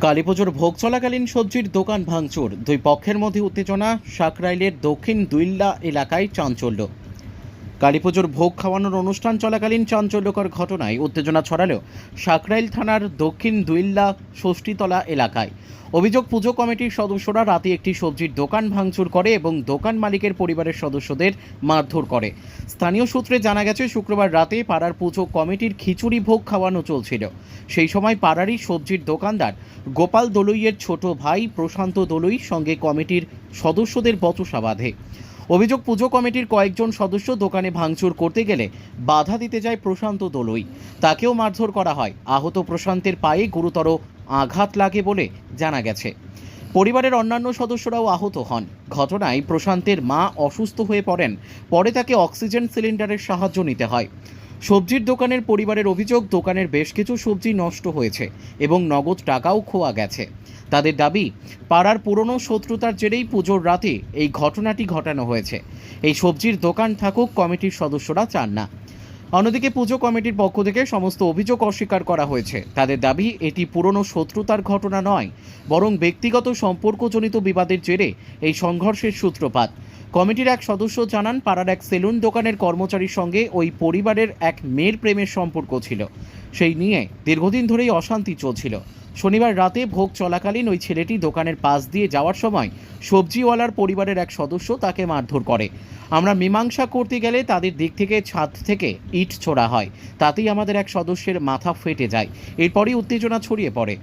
কালীপুজোর ভোগ চলাকালীন সবজির দোকান ভাঙচুর। দুই পক্ষের মধ্যে উত্তেজনা, সাকরাইলের দক্ষিণ দুইল্লা এলাকায় চাঞ্চল্য। কালীপুজোর ভোগ খাওয়ানোর অনুষ্ঠান চলাকালীন চাঞ্চল্যকর ঘটনায় উত্তেজনা ছড়ালেও সাকরাইল থানার দক্ষিণ দুইল্লা ষষ্ঠীতলা এলাকায়। অভিযোগ, পুজো কমিটির সদস্যরা রাতে একটি সবজির দোকান ভাঙচুর করে এবং দোকান মালিকের পরিবারের সদস্যদের মারধর করে। স্থানীয় সূত্রে জানা গেছে, শুক্রবার রাতে পাড়ার পুজো কমিটির খিচুড়ি ভোগ খাওয়ানো চলছিল। সেই সময় পাড়ারই সবজির দোকানদার গোপাল দলুইয়ের ছোট ভাই প্রশান্ত দলুই সঙ্গে কমিটির সদস্যদের বচসা বাঁধে। অভিযোগ পুজো কমিটির কয়েকজন সদস্য দোকানে ভাঙচুর করতে গেলে বাধা দিতে যায় প্রশান্ত দোলই। তাকেও মারধর করা হয়। আহত প্রশান্তের পায়ে গুরুতর আঘাত লাগে বলে জানা গেছে। পরিবারের অন্যান্য সদস্যরাও আহত হন। ঘটনায় প্রশান্তের মা অসুস্থ হয়ে পড়েন। পরে তাকে অক্সিজেন সিলিন্ডারের সাহায্য নিতে হয়। সবজির দোকানের পরিবারের অভিযোগ, দোকানের বেশ কিছু সবজি নষ্ট হয়েছে এবং নগদ টাকাও খোয়া গেছে। তাদের দাবি, পাড়ার পুরনো শত্রুতার জেরেই পুজোর রাতে এই ঘটনাটি ঘটানো হয়েছে। এই সবজির দোকান থাকুক, কমিটির সদস্যরা চান না। অন্যদিকে পুজো কমিটির পক্ষ থেকে সমস্ত অভিযোগ অস্বীকার করা হয়েছে। তাদের দাবি, এটি পুরনো শত্রুতার ঘটনা নয়, বরং ব্যক্তিগত সম্পর্কজনিত বিবাদের জেরে এই সংঘর্ষের সূত্রপাত। কমিটির এক সদস্য জানান, পাড়ার এক সেলুন দোকানের কর্মচারীর সঙ্গে ওই পরিবারের এক মেয়ের প্রেমের সম্পর্ক ছিল। সেই নিয়ে দীর্ঘদিন ধরেই অশান্তি চলছিল। শনিবার রাতে ভোগ চলাকালীন ওই ছেলেটি দোকানের পাশ দিয়ে যাওয়ার সময় সবজিওয়ালার পরিবারের এক সদস্য তাকে মারধর করে। আমরা মীমাংসা করতে গেলে তাদের দিক থেকে ছাদ থেকে ইট ছোড়া হয়। তাতেই আমাদের এক সদস্যের মাথা ফেটে যায়। এরপরই উত্তেজনা ছড়িয়ে পড়ে।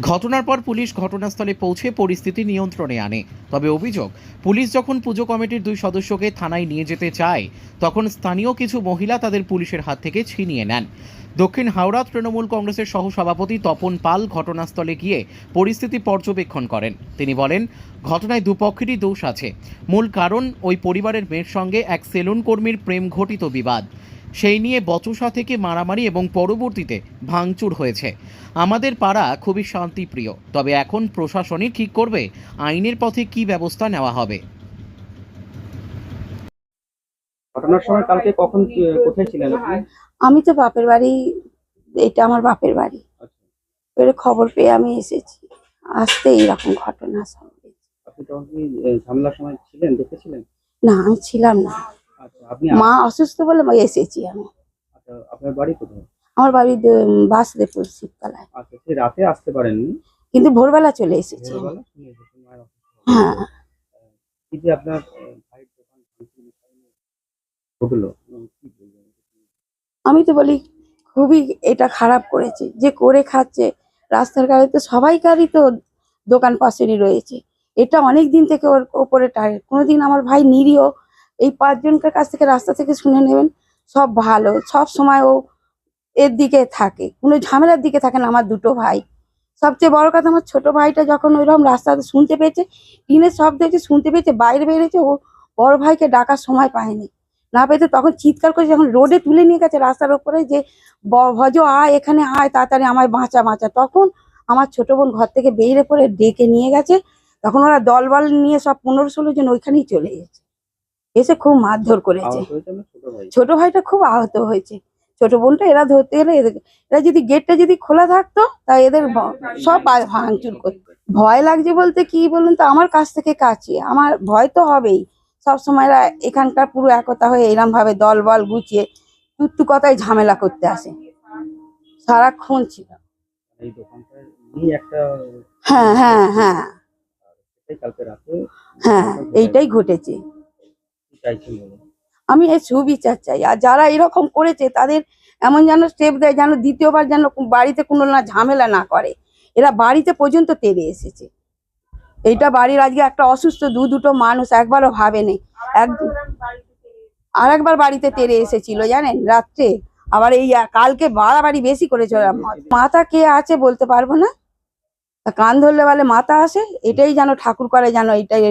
ঘটনার পর পুলিশ ঘটনাস্থলে পৌঁছে পরিস্থিতি নিয়ন্ত্রণে আনে। তবে অভিযোগ, পুলিশ যখন পুজো কমিটির দুই সদস্যকে থানায় নিয়ে যেতে চায়, তখন স্থানীয় কিছু মহিলা তাদের পুলিশের হাত থেকে ছিনিয়ে নেন। দক্ষিণ হাওড়া তৃণমূল কংগ্রেসের সহসভাপতি তপন পাল ঘটনাস্থলে গিয়ে পরিস্থিতি পর্যবেক্ষণ করেন। তিনি বলেন, ঘটনায় দুপক্ষেরই দোষ আছে। মূল কারণ, ওই পরিবারের মেয়ের সঙ্গে এক সেলুন কর্মীর প্রেম ঘটিত বিবাদ। সেই নিয়ে বচসা থেকে মারামারি এবং পরবর্তীতে ভাঙচুর হয়েছে। আমাদের পাড়া খুবই শান্তিপ্রিয় তবে এখন প্রশাসনই ঠিক করবে আইনের পথে কি ব্যবস্থা নেওয়া হবে। ঘটনার সময় কালকে কখন কোথায় ছিলেন আপনি? আমি তো বাপের বাড়ি এটা আমার বাপের বাড়ি। আচ্ছা। এবারে খবর পেয়ে আমি এসেছি। আসতে এইরকম ঘটনা হয়েছে। আপনি তখন কি ঝামেলার সময় ছিলেন দেখেছিলেন? না আমি ছিলাম না। মা অসুস্থ বলে এসেছি আমি। আচ্ছা, আপনার বাড়ি কোথায়? আমার বাড়ি বাসুদেবপুর শিবতলায় আচ্ছা রাতে আসতে পারেননি? কিন্তু ভোরবেলা চলে এসেছি হ্যাঁ। আপনার আমি তো বলি খুবই এটা খারাপ করেছে। যে করে খাচ্ছে রাস্তার গাড়ি তো সবাইকারই তো দোকান পাশেরই রয়েছে। এটা অনেক দিন থেকে ওর ওপরে টার্গেট কোনোদিন আমার ভাই নিরীহ এই পাঁচজনকার কাছ থেকে রাস্তা থেকে শুনে নেবেন, সব ভালো। সব সময় ও এর দিকে থাকে, কোনো ঝামেলার দিকে থাকে না আমার দুটো ভাই। সবচেয়ে বড় কথা আমার ছোট ভাইটা যখন ওইরকম রাস্তাতে শুনতে পেয়েছে টিনের সব দেখছে শুনতে পেয়েছে, বাইরে বেরিয়েছে, ও বড় ভাইকে ডাকার সময় পায়নি। না পেতে তখন চিৎকার করে যখন রোডে তুলে নিয়ে গেছে রাস্তার ওপরে যে ভজ আয় এখানে আয়, তাড়াতাড়ি আমায় বাঁচা বাঁচা। তখন আমার ছোট বোন ঘর থেকে বেরিয়ে পড়ে ডেকে নিয়ে গেছে। তখন ওরা দলবল নিয়ে সব পনেরো ষোলো জন ওইখানেই চলে গেছে। এসে খুব মারধর করেছে। ছোট ভাইটা খুব আহত হয়েছে। ছোট বোনটা এরা ধরতে গেলে এরা যদি গেটটা যদি খোলা থাকতো তা এদের সব ভাঙচুর করতো ভয় লাগছে বলতে কি বলুন তো? আমার কাছ থেকে কাছে। আমার ভয় তো হবেই। সব সময় এরা এখানকার পুরো একতা হয়ে এরম ভাবে দল বল গুছিয়ে টুকটু কথায় ঝামেলা করতে আসে। সারাক্ষণ ছিল। হ্যাঁ হ্যাঁ হ্যাঁ। হ্যাঁ এইটাই ঘটেছে। আমি এই সুবিচার চাই। আর যারা এরকম করেছে, তাদের এমন যেন স্টেপ দেয়, যেন দ্বিতীয়বার যেন বাড়িতে কোনো না ঝামেলা না করে। এরা বাড়িতে পর্যন্ত তেড়ে এসেছে। এইটা বাড়ির আজকে একটা অসুস্থ দু দুটো মানুষ একবারও ভাবেনি। এক আর একবার বাড়িতে তেড়ে এসেছিল, জানেন? রাত্রে। আবার এই কালকে বাড়াবাড়ি বেশি করেছে ওরা। মাথা কে আছে বলতে পারব না? কান ধরলে বলে মাথা আসে? এটাই যেন ঠাকুর করে যেন এটাই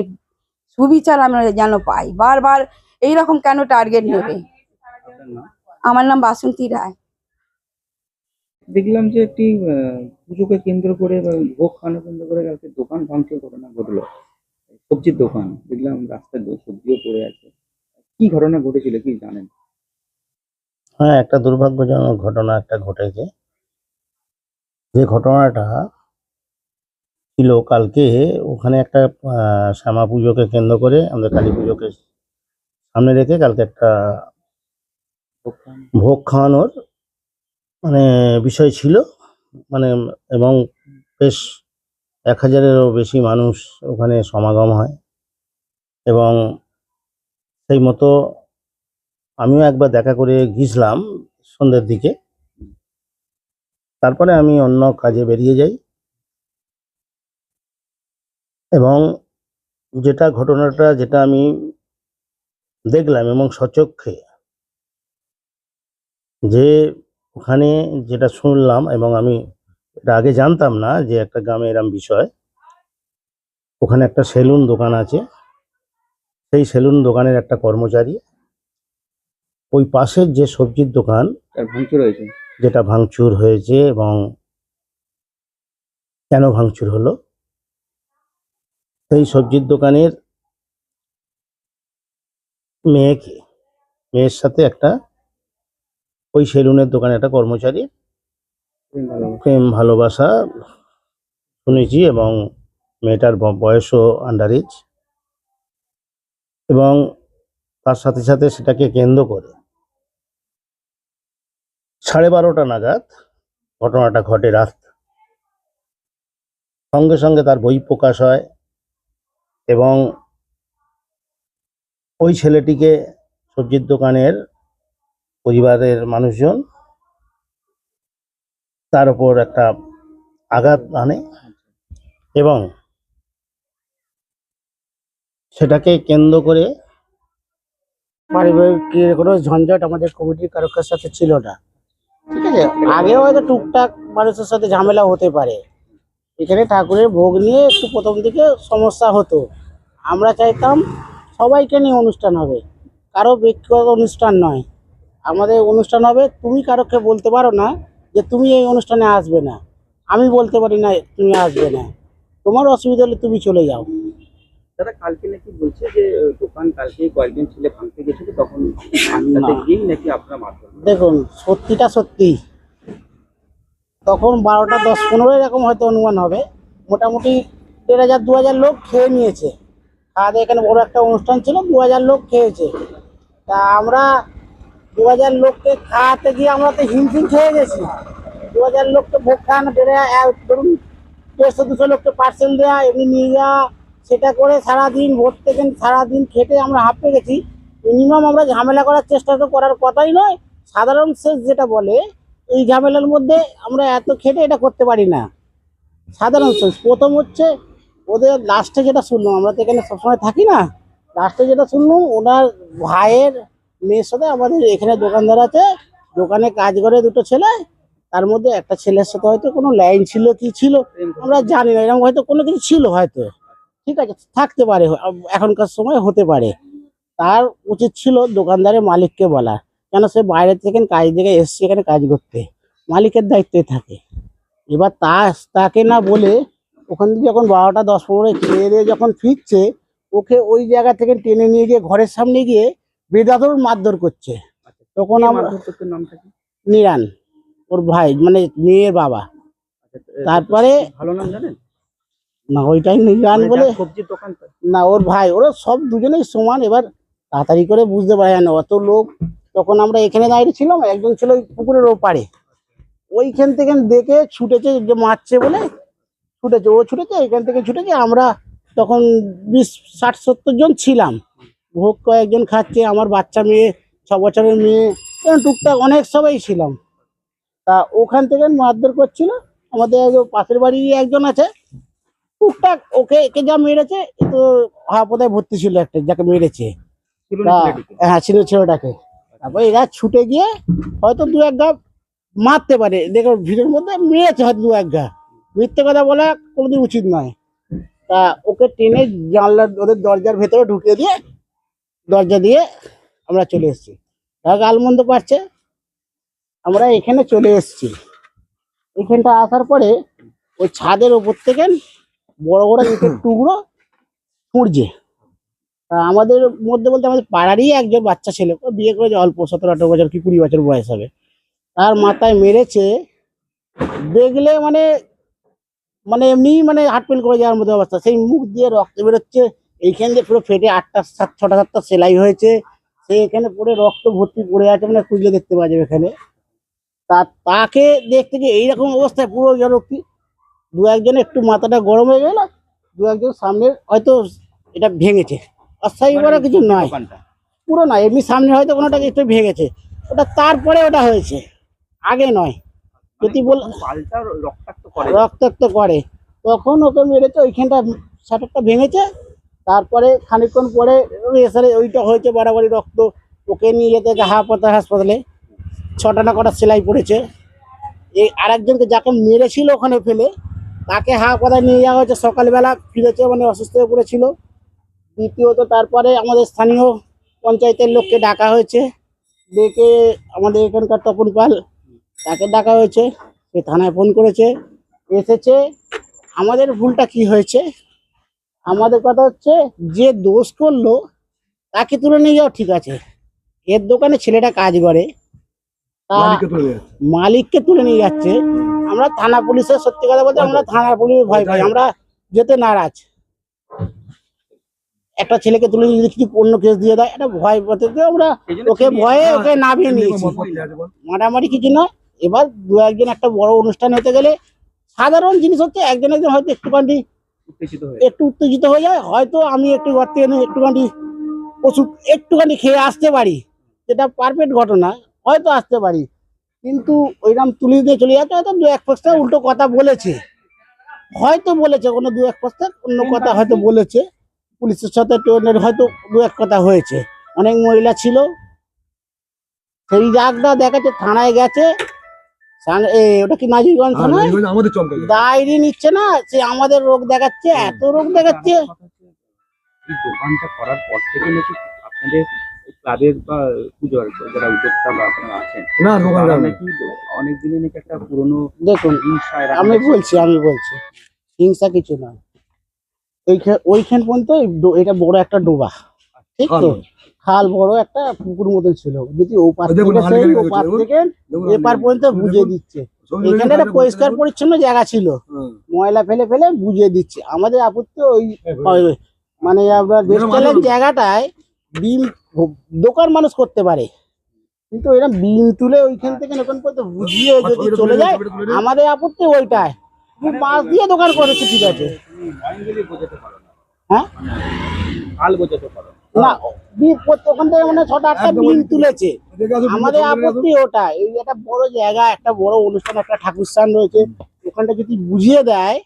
সুবিচার আমরা যেন পাই। বারবার এইরকম কেন টার্গেট নেবে? আমার নাম বাসন্তী রায়। দেখলাম যে একটি আহ, পুজোকে কেন্দ্র করে বা ভোগ খানো কেন্দ্র করে কালকে দোকান ভাঙচুর ঘটনা ঘটলো। সবজির দোকান দেখলাম রাস্তায় দো- সবজিও পড়ে আছে। কি ঘটনা ঘটেছিল কি জানেন? হ্যাঁ একটা দুর্ভাগ্যজনক ঘটনা একটা ঘটেছে। যে ঘটনাটা ছিল কালকে, ওখানে একটা শ্যামা পুজোকে কেন্দ্র করে আমাদের কালী পুজোকে সামনে রেখে কালকে একটা ভোগ খাওয়ানোর মানে বিষয় ছিল। মানে এবং বেশ এক হাজারেরও বেশি মানুষ ওখানে সমাগম হয়। এবং সেই মতো আমিও একবার দেখা করে গিয়েছিলাম সন্ধ্যের দিকে। তারপরে আমি অন্য কাজে বেরিয়ে যাই। এবং যেটা ঘটনাটা যেটা আমি দেখলাম এবং সচক্ষে যে ওখানে যেটা শুনলাম এবং আমি এটা আগে জানতাম না যে একটা গ্রামে এরম বিষয় ওখানে একটা সেলুন দোকান আছে। সেই সেলুন দোকানের একটা কর্মচারী ওই পাশের যে সবজির দোকান ভাঙচুর হয়েছে। যেটা ভাঙচুর হয়েছে এবং কেন ভাঙচুর হলো? সেই সবজির দোকানের মেয়েকে মেয়ের সাথে একটা ওই সেলুনের দোকানে একটা কর্মচারী। প্রেম ভালোবাসা। শুনেছি এবং মেয়েটার বয়সও আন্ডার এজ এবং তার সাথে সাথে সেটাকে কেন্দ্র করে সাড়ে বারোটা নাগাদ ঘটনাটা ঘটে রাত। সঙ্গে সঙ্গে তার বই প্রকাশ হয়। এবং ওই ছেলেটিকে সবজির দোকানের পরিবারের মানুষজন তার উপর একটা আঘাত আনে এবং সেটাকে কেন্দ্র করে পারিবারিক কোনো ঝঞ্ঝট আমাদের কমিটির কারোর সাথে ছিল না। ঠিক আছে? আগেও হয়তো টুকটাক মানুষের সাথে ঝামেলা হতে পারে। এখানে ঠাকুরের ভোগ নিয়ে একটু প্রথম দিকে সমস্যা হতো। আমরা চাইতাম সবাইকে নিয়ে অনুষ্ঠান হবে। কারও ব্যক্তিগত অনুষ্ঠান নয়। আমাদের অনুষ্ঠান হবে তুমি কারোকে বলতে পারো না যে তুমি এই অনুষ্ঠানে আসবে না। আমি বলতে পারি না তুমি আসবে না। তোমার অসুবিধা হলে তুমি চলে যাও। দাদা কালকে নাকি বলছে যে দোকান কালকে কয়েকজন ছেলে ভাঙতে গেছিল তখন নাকি আপনার মারধর দেখুন সত্যিটা সত্যি। তখন বারোটা দশ পনেরো এরকম হয়তো অনুমান হবে। মোটামুটি দেড় হাজার, দু হাজার লোক খেয়ে নিয়েছে। খাওয়া এখানে বড় একটা অনুষ্ঠান ছিল, দু হাজার লোক খেয়েছে। তা আমরা দু হাজার লোককে খাওয়াতে গিয়ে আমরা তো হিমশিম খেয়ে গেছি। দু হাজার লোককে ভোগ খাওয়ানো, বেড়ে ধরুন দেড়শো, দুশো লোককে পার্সেল দেওয়া এমনি নিয়ে যাওয়া, সেটা করে সারাদিন ভোর থেকে সারাদিন খেটে আমরা হাঁপে গেছি মিনিমাম আমরা ঝামেলা করার চেষ্টা তো করার কথাই নয়। সাধারণ শেষ যেটা বলে এই ঝামেলার মধ্যে আমরা এত খেটে এটা করতে পারি না। সাধারণ প্রথম হচ্ছে ওদের লাস্টে যেটা শুনলাম, আমরা তো এখানে সবসময় থাকি না লাস্টে যেটা শুনলাম, ওনার ভাইয়ের মেয়ের সাথে আমাদের এখানে দোকানদার আছে, দোকানে কাজ করে দুটো ছেলে, তার মধ্যে একটা ছেলের সাথে হয়তো কোনো লাইন ছিল কি ছিল, আমরা জানি না, এরকম হয়তো কোনো কিছু ছিল হয়তো। ঠিক আছে, থাকতে পারে, এখনকার সময় হতে পারে। তার উচিত ছিল দোকানদারের মালিককে বলা। কেন সে বাইরে থেকে কাজ থেকে এসছে এখানে কাজ করতে? মালিকের দায়িত্বে থাকে। এবার তা তাকে না বলে ওখান থেকে যখন বারোটা দশ পনেরো খেয়ে দিয়ে যখন ফিরছে ওকে ওই জায়গা থেকে টেনে নিয়ে গিয়ে ঘরের সামনে গিয়ে বেদাদর মারধর করছে। তখন আমরা নিরান ওর ভাই মানে মেয়ের বাবা। আচ্ছা, তারপরে ভালো নাম জানেন? না ওইটাই নিরান বলে সবজির দোকান না ওর ভাই ওরা সব দুজনেই সমান। এবার তাড়াতাড়ি করে বুঝতে পারে না অত লোক তখন আমরা এখানে দাঁড়িয়ে ছিলাম একজন ছিল ওই পুকুরের ওপারে। ওইখান থেকে দেখে ছুটেছে যে মারছে বলে ছুটেছে ও ছুটেছে এখান থেকে ছুটেছে। আমরা তখন বিশ ষাট সত্তর জন ছিলাম। ভোগ কয়েকজন খাচ্ছে আমার বাচ্চা মেয়ে ছ বছরের মেয়ে টুকটাক অনেক সবাই ছিলাম। তা ওখান থেকে মারধর করছিল। আমাদের পাশের বাড়ি একজন আছে। টুকটাক ওকে একে যা মেরেছে তো হাসপাতালে ভর্তি ছিল একটা যাকে মেরেছে? হ্যাঁ ছিল ছেলেটাকে। তারপর এরা ছুটে গিয়ে হয়তো দু এক গা মারতে পারে। দেখো ভিড়ের মধ্যে মেরেছে হয়তো দু এক গা মিথ্যে কথা বলা কোনোদিন উচিত নয়। তা ওকে টেনে জানলার ওদের দরজার ভেতরে ঢুকিয়ে দিয়ে দরজা দিয়ে আমরা চলে এসেছি। তারা গালমন্দ পাচ্ছে আমরা এখানে চলে এসেছি। এখানটা আসার পরে ওই ছাদের ওপর থেকে বড় বড় ইটের টুকরো ছুঁড়ছে আমাদের মধ্যে বলতে আমাদের পাড়ারই একজন বাচ্চা ছেলে বিয়ে করেছে অল্প সতেরো আঠারো বছর কি কুড়ি বছর বয়স হবে। তার মাথায় মেরেছে, দেখলে মানে মানে এমনি মানে হার্ট ফেল করে যাওয়ার মতো অবস্থা। সেই মুখ দিয়ে রক্ত বেরোচ্ছে, এইখান দিয়ে পুরো ফেটে আটটা সাত, ছটা সাতটা সেলাই হয়েছে। সে এখানে পড়ে রক্ত ভর্তি পড়ে আছে মানে খুঁজলে দেখতে পাওয়া যাবে এখানে। তা, তাকে দেখতে যে এইরকম অবস্থায় পুরো জড়ক্তি দু একজন একটু মাথাটা গরম হয়ে গেল, দু একজন সামনে হয়তো এটা ভেঙেছে। অস্থায়ী করা কিছু নয়। পুরো নয় এমনি সামনে হয়তো কোনোটা একটু ভেঙেছে। ওটা তারপরে ওটা হয়েছে আগে নয়। যদি বল পাল্টা রক্তাক্ত করে। তখন ওকে মেরেছে ওইখানটা শাটারটা ভেঙেছে তারপরে খানিকক্ষণ পরে এসারে ওইটা হয়েছে বাড়াবাড়ি রক্ত। ওকে নিয়ে যেতে হাপাতা হাসপাতালে ছটা না কটা সেলাই পড়েছে। এই আরেকজনকে যাকে মেরেছিল ওখানে ফেলে তাকে হাসপাতালে নিয়ে যাওয়া হয়েছে। সকালবেলা ফিরেছে মানে অসুস্থ হয়ে পড়েছিল। দ্বিতীয়ত তারপরে আমাদের স্থানীয় পঞ্চায়েতের লোককে ডাকা হয়েছে। ডেকে আমাদের এখানকার তপন পাল তাকে ডাকা হয়েছে। সে থানায় ফোন করেছে। এসেছে। আমাদের ভুলটা কি হয়েছে? আমাদের কথা হচ্ছে যে দোষ করল তাকে তুলে নিয়ে যাওয়া ঠিক আছে। এর দোকানে ছেলেটা কাজ করে। তা মালিককে তুলে নিয়ে যাচ্ছে। আমরা থানা পুলিশের সত্যি কথা বলতে আমরা থানা পুলিশ ভয় পাই। আমরা যেতে নারাজ। একটা ছেলেকে তুলে যদি কিছু অন্য কেস দিয়ে দেয় এটা ভয় পাতে তো আমরা ওকে ভয়ে ওকে নামিয়ে নিয়েছি। মারামারি কিছু নয়। এবার দু একজন একটা বড় অনুষ্ঠান হতে গেলে সাধারণ জিনিস হচ্ছে একজন একজন হয়তো একটুখানি একটু উত্তেজিত হয়ে যায়। হয়তো আমি একটু ঘর থেকে একটুখানি ওষুধ একটুখানি খেয়ে আসতে পারি। যেটা পারফেক্ট ঘটনা হয়তো আসতে পারি। কিন্তু ওইরকম তুলে দিয়ে চলে যাচ্ছে হয়তো দু এক পাঁচটা উল্টো কথা বলেছে। হয়তো বলেছে কোনো দু এক পাঁচটা অন্য কথা হয়তো বলেছে। পুলিশের সাথে ট্রেনের হয়তো দু এক কথা হয়েছে। অনেক মহিলা ছিল। সেই জায়গাটা দেখাচ্ছে থানায় গেছে। ওটা কি নাজিরগঞ্জ থানা ডায়েরি নিচ্ছে না সে আমাদের রোগ দেখাচ্ছে এত রোগ দেখাচ্ছে। দোকানটা করার পর থেকে নাকি আপনাদের এই ক্লাবের বা পুজোর যারা উদ্যোক্তা বা আপনারা আছেন না দোকান নাকি অনেক দিনে নাকি একটা পুরনো দেখুন আমি বলছি আমি বলছি। হিংসা কিছু না ওইখান পর্যন্ত এটা বড় একটা ডোবা। ঠিক তো? খাল বড় একটা পুকুর মতন ছিল। যদি ও পার থেকে ও পার থেকে এপার পর্যন্ত বুঝিয়ে দিচ্ছে। এখানে একটা পরিষ্কার পরিচ্ছন্ন জায়গা ছিল। ময়লা ফেলে ফেলে বুঝিয়ে দিচ্ছে। আমাদের আপত্তি ওই মানে আপনার বেস্টলের জায়গাটায় বিম দোকান মানুষ করতে পারে। কিন্তু এরা বিম তুলে ওইখান থেকে ওখান পর্যন্ত বুঝিয়ে যদি চলে যায় আমাদের আপত্তি ওইটাই। তুমি দিয়ে দোকান করেছে ঠিক আছে। হ্যাঁ? হাল বোঝাতে পারো না। না বিম প্রত- ওখান থেকে মানে ছটা আটটা বিল তুলেছে। আমাদের আপত্তি ওটা এই একটা বড় জায়গা একটা বড় অনুষ্ঠান একটা ঠাকুর স্থান রয়েছে। ওখানটা যদি বুঝিয়ে দেয়